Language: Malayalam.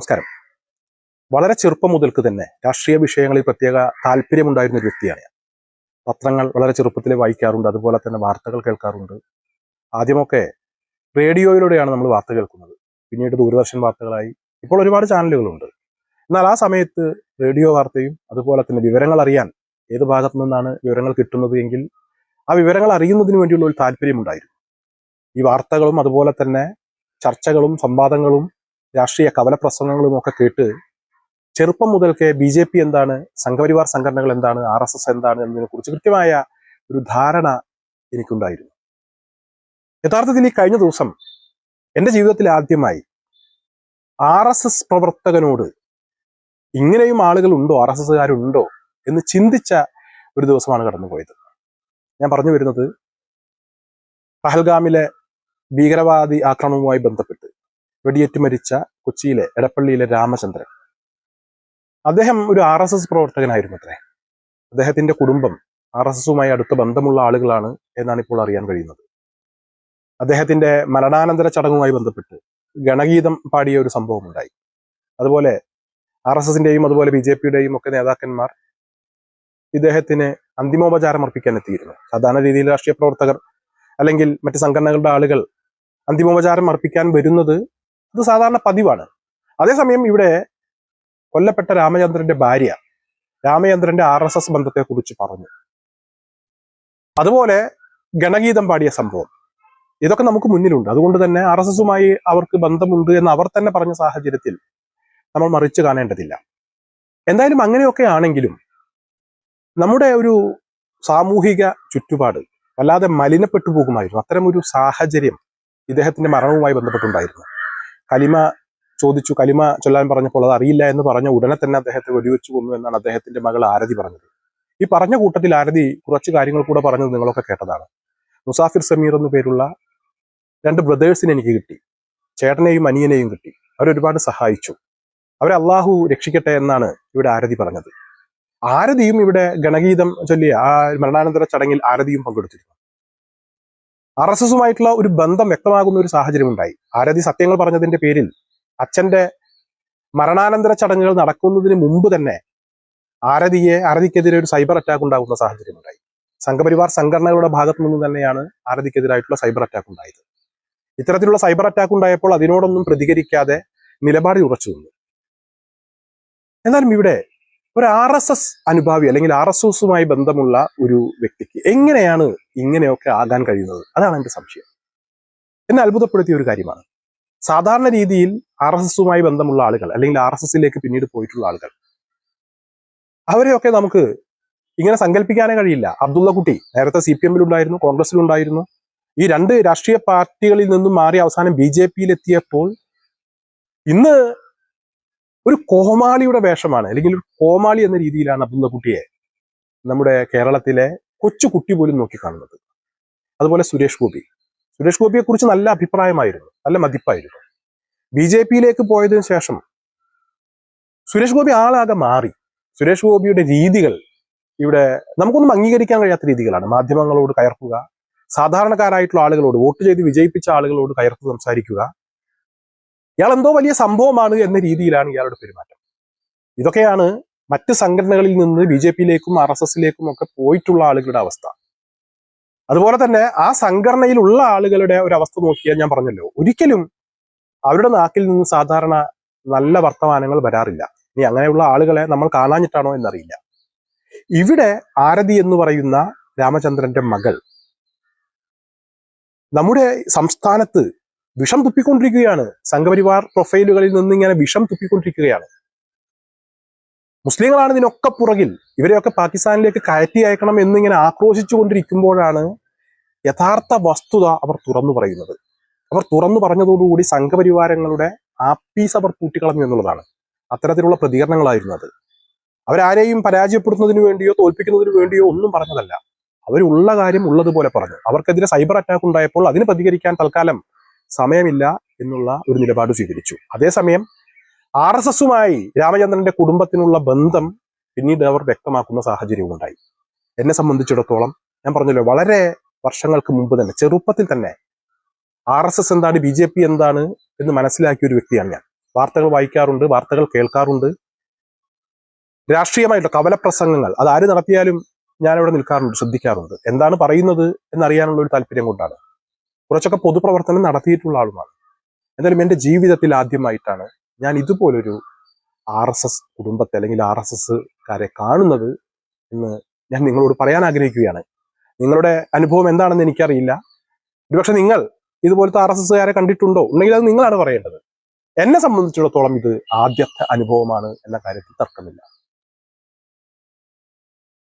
നമസ്കാരം. വളരെ ചെറുപ്പം മുതൽക്ക് തന്നെ രാഷ്ട്രീയ വിഷയങ്ങളിൽ പ്രത്യേക താല്പര്യമുണ്ടായിരുന്ന ഒരു വ്യക്തിയാണ് ഞാൻ. പത്രങ്ങൾ വളരെ ചെറുപ്പത്തിൽ വായിക്കാറുണ്ട് അതുപോലെ തന്നെ വാർത്തകൾ കേൾക്കാറുണ്ട്. ആദ്യമൊക്കെ റേഡിയോയിലൂടെയാണ് നമ്മൾ വാർത്ത കേൾക്കുന്നത്. പിന്നീട് ദൂരദർശൻ വാർത്തകളായി ഇപ്പോൾ ഒരുപാട് ചാനലുകളുണ്ട്. എന്നാൽ ആ സമയത്ത് റേഡിയോ വാർത്തയും അതുപോലെ തന്നെ വിവരങ്ങൾ അറിയാൻ ഏത് ഭാഗത്തു നിന്നാണ് വിവരങ്ങൾ കിട്ടുന്നത് എങ്കിൽ ആ വിവരങ്ങൾ അറിയുന്നതിന് വേണ്ടിയുള്ള ഒരു താല്പര്യമുണ്ടായിരുന്നു. ഈ വാർത്തകളും അതുപോലെ തന്നെ ചർച്ചകളും സംവാദങ്ങളും രാഷ്ട്രീയ കവല പ്രസംഗങ്ങളും ഒക്കെ കേട്ട് ചെറുപ്പം മുതൽക്കേ ബി ജെ പി എന്താണ് സംഘപരിവാർ സംഘടനകൾ എന്താണ് ആർ എസ് എസ് എന്താണ് എന്നതിനെ കുറിച്ച് കൃത്യമായ ഒരു ധാരണ എനിക്കുണ്ടായിരുന്നു. യഥാർത്ഥത്തിൽ ഈ കഴിഞ്ഞ ദിവസം എന്റെ ജീവിതത്തിൽ ആദ്യമായി ആർ എസ് എസ് പ്രവർത്തകനോട് ഇങ്ങനെയും ആളുകൾ ഉണ്ടോ ആർ എസ് എസ്സുകാരുണ്ടോ എന്ന് ചിന്തിച്ച ഒരു ദിവസമാണ് കടന്നുപോയത്. ഞാൻ പറഞ്ഞു വരുന്നത് പഹൽഗാമിലെ ഭീകരവാദി ആക്രമണവുമായി ബന്ധപ്പെട്ട്. വെടിയേറ്റ് മരിച്ച കൊച്ചിയിലെ എടപ്പള്ളിയിലെ രാമചന്ദ്രൻ. അദ്ദേഹം ഒരു ആർ എസ് എസ് പ്രവർത്തകനായിരുന്നു അത്രേ. അദ്ദേഹത്തിന്റെ കുടുംബം ആർ എസ് എസുമായി അടുത്ത ബന്ധമുള്ള ആളുകളാണ് എന്നാണ് ഇപ്പോൾ അറിയാൻ കഴിയുന്നത്. അദ്ദേഹത്തിന്റെ മരണാനന്തര ചടങ്ങുമായി ബന്ധപ്പെട്ട് ഗണഗീതം പാടിയ ഒരു സംഭവം ഉണ്ടായി അതുപോലെ ആർ എസ് എസിന്റെയും അതുപോലെ ബി ജെ പിയുടെയും ഒക്കെ നേതാക്കന്മാർ ഇദ്ദേഹത്തിന് അന്തിമോപചാരം അർപ്പിക്കാൻ എത്തിയിരുന്നു. സാധാരണ രീതിയിൽ രാഷ്ട്രീയ പ്രവർത്തകർ അല്ലെങ്കിൽ മറ്റ് സംഘടനകളുടെ ആളുകൾ അന്തിമോപചാരം അർപ്പിക്കാൻ വരുന്നത് അത് സാധാരണ പതിവാണ്. അതേസമയം ഇവിടെ കൊല്ലപ്പെട്ട രാമചന്ദ്രന്റെ ഭാര്യ രാമചന്ദ്രന്റെ ആർ എസ് എസ് ബന്ധത്തെക്കുറിച്ച് പറഞ്ഞു. അതുപോലെ ഗണഗീതം പാടിയ സംഭവം. ഇതൊക്കെ നമുക്ക് മുന്നിലുണ്ട്. അതുകൊണ്ട് തന്നെ ആർ എസ് എസുമായി അവർക്ക് ബന്ധമുണ്ട് എന്ന് അവർ തന്നെ പറഞ്ഞ സാഹചര്യത്തിൽ നമ്മൾ മറിച്ച് കാണേണ്ടതില്ല. എന്തായാലും അങ്ങനെയൊക്കെ ആണെങ്കിലും നമ്മുടെ ഒരു സാമൂഹിക ചുറ്റുപാട് വല്ലാതെ മലിനപ്പെട്ടു പോകുമായിരുന്നു. അത്തരമൊരു സാഹചര്യം ഇദ്ദേഹത്തിന്റെ മരണവുമായി ബന്ധപ്പെട്ടുണ്ടായിരുന്നു. കലിമ ചോദിച്ചു കലിമ ചൊല്ലാൻ പറഞ്ഞപ്പോൾ അത് അറിയില്ല എന്ന് പറഞ്ഞ ഉടനെ തന്നെ അദ്ദേഹത്തെ വെടിവെച്ചു കൊന്നു എന്നാണ് അദ്ദേഹത്തിന്റെ മകൾ ആരതി പറഞ്ഞത്. ഈ പറഞ്ഞ കൂട്ടത്തിൽ ആരതി കുറച്ച് കാര്യങ്ങൾ കൂടെ പറഞ്ഞത് നിങ്ങളൊക്കെ കേട്ടതാണ്. മുസാഫിർ സമീർ എന്നു പേരുള്ള രണ്ട് ബ്രദേഴ്സിനെ എനിക്ക് കിട്ടി. ചേട്ടനെയും അനിയനെയും കിട്ടി. അവരൊരുപാട് സഹായിച്ചു. അവരെ അള്ളാഹു രക്ഷിക്കട്ടെ എന്നാണ് ഇവിടെ ആരതി പറഞ്ഞത്. ആരതിയും ഇവിടെ ഗണഗീതം ചൊല്ലിയ ആ മരണാനന്തര ചടങ്ങിൽ ആരതിയും പങ്കെടുത്തിരുന്നു. ആർ എസ് എസുമായിട്ടുള്ള ഒരു ബന്ധം വ്യക്തമാകുന്ന ഒരു സാഹചര്യം ഉണ്ടായി ആരതി സത്യങ്ങൾ പറഞ്ഞതിന്റെ പേരിൽ അച്ഛന്റെ മരണാനന്തര ചടങ്ങുകൾ നടക്കുന്നതിന് മുമ്പ് തന്നെ ആരതിയെ ആരതിക്കെതിരെ ഒരു സൈബർ അറ്റാക്ക് ഉണ്ടാകുന്ന സാഹചര്യം ഉണ്ടായി സംഘപരിവാർ സംഘടനകളുടെ ഭാഗത്തു നിന്ന് തന്നെയാണ് ആരതിക്കെതിരായിട്ടുള്ള സൈബർ അറ്റാക്ക് ഉണ്ടായത്. ഇത്തരത്തിലുള്ള സൈബർ അറ്റാക്ക് ഉണ്ടായപ്പോൾ അതിനോടൊന്നും പ്രതികരിക്കാതെ നിലപാട് ഉറച്ചു നിന്നു. എന്നാലും ഇവിടെ ഒരു ആർ എസ് എസ് അനുഭാവി അല്ലെങ്കിൽ ആർ എസ് എസുമായി ബന്ധമുള്ള ഒരു വ്യക്തിക്ക് എങ്ങനെയാണ് ഇങ്ങനെയൊക്കെ ആകാൻ കഴിയുന്നത്? അതാണ് എന്റെ സംശയം. എന്നെ അത്ഭുതപ്പെടുത്തിയ ഒരു കാര്യമാണ്. സാധാരണ രീതിയിൽ ആർ എസ് എസുമായി ബന്ധമുള്ള ആളുകൾ അല്ലെങ്കിൽ ആർ എസ് എസിലേക്ക് പിന്നീട് പോയിട്ടുള്ള ആളുകൾ അവരെയൊക്കെ നമുക്ക് ഇങ്ങനെ സങ്കല്പിക്കാനേ കഴിയില്ല. അബ്ദുള്ള കുട്ടി നേരത്തെ സി പി എമ്മിലുണ്ടായിരുന്നു കോൺഗ്രസിലുണ്ടായിരുന്നു ഈ രണ്ട് രാഷ്ട്രീയ പാർട്ടികളിൽ നിന്നും മാറി അവസാനം ബി ജെ പിയിൽ എത്തിയപ്പോൾ ഇന്ന് ഒരു കോമാളിയുടെ വേഷമാണ്. അല്ലെങ്കിൽ ഒരു കോമാളി എന്ന രീതിയിലാണ് അബ്ദുള്ള കുട്ടിയെ നമ്മുടെ കേരളത്തിലെ കൊച്ചു കുട്ടി പോലും നോക്കിക്കാണുന്നത്. അതുപോലെ സുരേഷ് ഗോപി. സുരേഷ് ഗോപിയെ കുറിച്ച് നല്ല അഭിപ്രായമായിരുന്നു. നല്ല മതിപ്പായിരുന്നു. ബി ജെ പിയിലേക്ക് പോയതിനു ശേഷം സുരേഷ് ഗോപി ആളാകെ മാറി. സുരേഷ് ഗോപിയുടെ രീതികൾ ഇവിടെ നമുക്കൊന്നും അംഗീകരിക്കാൻ കഴിയാത്ത രീതികളാണ്. മാധ്യമങ്ങളോട് കയർക്കുക സാധാരണക്കാരായിട്ടുള്ള ആളുകളോട് വോട്ട് ചെയ്ത് വിജയിപ്പിച്ച ആളുകളോട് കയർത്ത് സംസാരിക്കുക ഇയാൾ എന്തോ വലിയ സംഭവമാണ് എന്ന രീതിയിലാണ് ഇയാളുടെ പെരുമാറ്റം. ഇതൊക്കെയാണ് മറ്റ് സംഘടനകളിൽ നിന്ന് ബി ജെ പിയിലേക്കും ആർ എസ് എസിലേക്കും ഒക്കെ പോയിട്ടുള്ള ആളുകളുടെ അവസ്ഥ. അതുപോലെ തന്നെ ആ സംഘടനയിലുള്ള ആളുകളുടെ ഒരു അവസ്ഥ നോക്കിയാൽ ഞാൻ പറഞ്ഞല്ലോ ഒരിക്കലും അവരുടെ നാക്കിൽ നിന്ന് സാധാരണ നല്ല വർത്തമാനങ്ങൾ വരാറില്ല. ഇനി അങ്ങനെയുള്ള ആളുകളെ നമ്മൾ കാണാഞ്ഞിട്ടാണോ എന്നറിയില്ല. ഇവിടെ ആരതി എന്ന് പറയുന്ന രാമചന്ദ്രന്റെ മകൾ നമ്മുടെ സംസ്ഥാനത്ത് വിഷം തുപ്പിക്കൊണ്ടിരിക്കുകയാണ്. സംഘപരിവാർ പ്രൊഫൈലുകളിൽ നിന്ന് ഇങ്ങനെ വിഷം തുപ്പിക്കൊണ്ടിരിക്കുകയാണ്. മുസ്ലിങ്ങളാണ് ഇതിനൊക്കെ പുറകിൽ. ഇവരെയൊക്കെ പാകിസ്ഥാനിലേക്ക് കയറ്റി അയക്കണം എന്നിങ്ങനെ ആക്രോശിച്ചു കൊണ്ടിരിക്കുമ്പോഴാണ് യഥാർത്ഥ വസ്തുത അവർ തുറന്നു പറയുന്നത്. അവർ തുറന്നു പറഞ്ഞതോടുകൂടി സംഘപരിവാരങ്ങളുടെ ആപ്പീസ് അവർ പൂട്ടിക്കളഞ്ഞു എന്നുള്ളതാണ്. അത്തരത്തിലുള്ള പ്രതികരണങ്ങളായിരുന്നു അത്. അവരാരെയും പരാജയപ്പെടുത്തുന്നതിന് വേണ്ടിയോ തോൽപ്പിക്കുന്നതിന് വേണ്ടിയോ ഒന്നും പറഞ്ഞതല്ല. അവരുള്ള കാര്യം ഉള്ളതുപോലെ പറഞ്ഞു. അവർക്കെതിരെ സൈബർ അറ്റാക്ക് ഉണ്ടായപ്പോൾ അതിന് പ്രതികരിക്കാൻ തൽക്കാലം സമയമില്ല എന്നുള്ള ഒരു നിലപാട് സ്വീകരിച്ചു. അതേസമയം ആർ എസ് എസുമായി രാമചന്ദ്രന്റെ കുടുംബത്തിനുള്ള ബന്ധം പിന്നീട് അവർ വ്യക്തമാക്കുന്ന സാഹചര്യവും ഉണ്ടായി. എന്നെ സംബന്ധിച്ചിടത്തോളം ഞാൻ പറഞ്ഞല്ലോ വളരെ വർഷങ്ങൾക്ക് മുമ്പ് തന്നെ ചെറുപ്പത്തിൽ തന്നെ ആർ എസ് എസ് എന്താണ് ബി ജെ പി എന്താണ് എന്ന് മനസ്സിലാക്കിയ ഒരു വ്യക്തിയാണ് ഞാൻ. വാർത്തകൾ വായിക്കാറുണ്ട് വാർത്തകൾ കേൾക്കാറുണ്ട്. രാഷ്ട്രീയമായിട്ടുള്ള കവലപ്രസംഗങ്ങൾ അത് ആര് നടത്തിയാലും ഞാൻ അവിടെ നിൽക്കാറുണ്ട് ശ്രദ്ധിക്കാറുണ്ട്. എന്താണ് പറയുന്നത് എന്നറിയാനുള്ള ഒരു താല്പര്യം കൊണ്ടാണ്. കുറച്ചൊക്കെ പൊതുപ്രവർത്തനം നടത്തിയിട്ടുള്ള ആളുമാണ്. എന്തായാലും എന്റെ ജീവിതത്തിൽ ആദ്യമായിട്ടാണ് ഞാൻ ഇതുപോലൊരു ആർ എസ് എസ് കുടുംബത്തെ അല്ലെങ്കിൽ ആർ എസ് എസ് കാരെ കാണുന്നത് എന്ന് ഞാൻ നിങ്ങളോട് പറയാൻ ആഗ്രഹിക്കുകയാണ്. നിങ്ങളുടെ അനുഭവം എന്താണെന്ന് എനിക്കറിയില്ല. ഒരുപക്ഷെ നിങ്ങൾ ഇതുപോലത്തെ ആർ എസ് എസ്സുകാരെ കണ്ടിട്ടുണ്ടോ? ഉണ്ടെങ്കിൽ അത് നിങ്ങളാണ് പറയേണ്ടത്. എന്നെ സംബന്ധിച്ചിടത്തോളം ഇത് ആദ്യത്തെ അനുഭവമാണ് എന്ന കാര്യത്തിൽ തർക്കമില്ല.